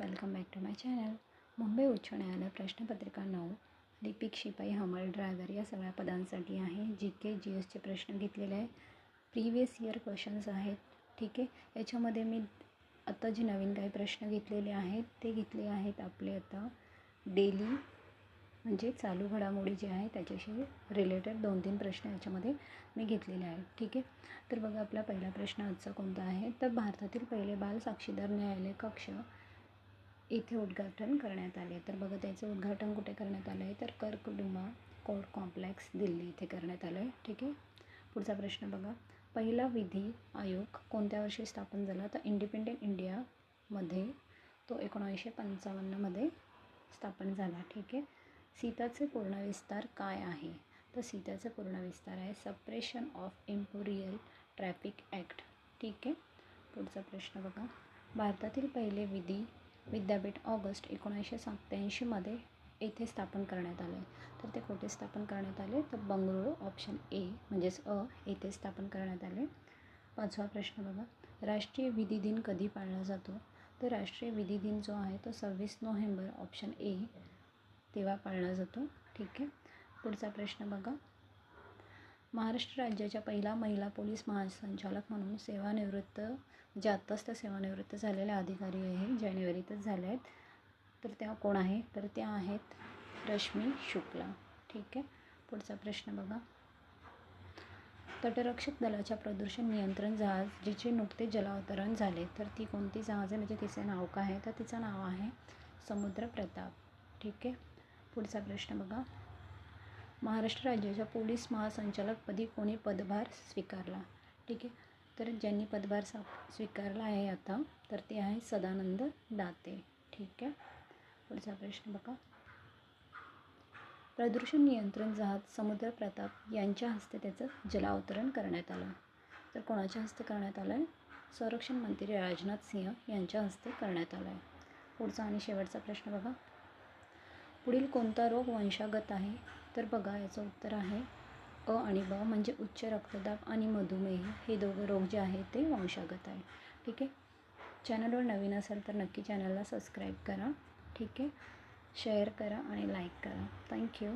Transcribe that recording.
Welcome back to my channel. Mumbai उच्च न्यायालय प्रश्नपत्रिका नऊ. लिपिक शिपाई हमाल ड्रायव्हर या सगळ्या पदांसाठी आहे. जी के जी एसचे प्रश्न घेतलेले आहे प्रिवियस इयर क्वेश्चन्स आहेत. ठीक आहे? याच्यामध्ये मी आता जे नवीन काही प्रश्न घेतलेले आहेत ते घेतले आहेत आपले आता. डेली म्हणजे चालू घडामोडी जे आहे त्याच्याशी रिलेटेड दोन तीन प्रश्न याच्यामध्ये मी घेतलेले आहेत. ठीक आहे? तर बघा आपला पहिला प्रश्न आजचा कोणता आहे? तर भारतातील पहिले बाल साक्षीदार न्यायालय कक्ष येथे उद्घाटन करण्यात आले. तर बघा त्याचं उद्घाटन कुठे करण्यात आलं आहे? तर कर्कडुमा कोर्ट कॉम्प्लेक्स दिल्ली इथे करण्यात आलं आहे. ठीक आहे? पुढचा प्रश्न बघा. पहिला विधी आयोग कोणत्या वर्षी स्थापन झाला? तर इंडिपेंडेंट इंडियामध्ये तो एकोणीसशे पंचावन्नमध्ये स्थापन झाला. ठीक आहे? सीताचे पूर्ण विस्तार काय आहे? तर सीताचा पूर्ण विस्तार आहे suppression of immoral traffic act. ठीक आहे? पुढचा प्रश्न बघा. भारतातील पहिले विधी विद्यापीठ ऑगस्ट एकोणीसशे सत्त्याऐंशीमध्ये येथे स्थापन करण्यात आले. तर ते कुठे स्थापन करण्यात आले? तर बंगळुरू ऑप्शन ए म्हणजेच अ येथे स्थापन करण्यात आले. पाचवा प्रश्न बघा. राष्ट्रीय विधी दिन कधी पाळला जातो? तर राष्ट्रीय विधी दिन जो आहे तो सव्वीस नोव्हेंबर ऑप्शन ए तेव्हा पाळला जातो. ठीक आहे? पुढचा प्रश्न बघा. महाराष्ट्र राज्याच्या पहिला महिला पोलीस महासंचालक म्हणून सेवानिवृत्त जे आत्ताच त्या सेवानिवृत्त झालेल्या अधिकारी आहे जानेवारीतच झाल्या आहेत. तर त्या कोण आहे? तर त्या आहेत रश्मी शुक्ला. ठीक आहे? पुढचा प्रश्न बघा. तटरक्षक दलाच्या प्रदूषण नियंत्रण जहाज जिचे नुकते जलावतरण झाले. तर ती कोणती जहाज? आहे म्हणजे तिचे नाव काय आहे? तर तिचं नाव आहे समुद्र प्रताप ठीक आहे? पुढचा प्रश्न बघा. महाराष्ट्र राज्याच्या पोलीस महासंचालकपदी कोणी पदभार स्वीकारला? ठीक आहे. तर ज्यांनी पदभार सा स्वीकारला आहे आता तर ते आहे सदानंद दाते. ठीक आहे. पुढचा प्रश्न बघा. प्रदूषण नियंत्रण जहाज समुद्र प्रताप यांच्या हस्ते त्याचं जलावतरण करण्यात आलं. तर कोणाच्या हस्ते करण्यात आलं आहे संरक्षण मंत्री राजनाथ सिंह यांच्या हस्ते करण्यात आलं आहे पुढचा आणि शेवटचा प्रश्न बघा. पुढील कोणता रोग वंशागत आहे? तर बघा याचं उत्तर आहे अ आणि ब म्हणजे उच्च रक्तदाब आणि मधुमेह. हे दोघं रोग जे आहेत ते वंशागत आहे. ठीक आहे? चॅनलवर नवीन असेल तर नक्की चॅनलला सबस्क्राईब करा. ठीक आहे? शेअर करा आणि लाईक करा. थँक्यू.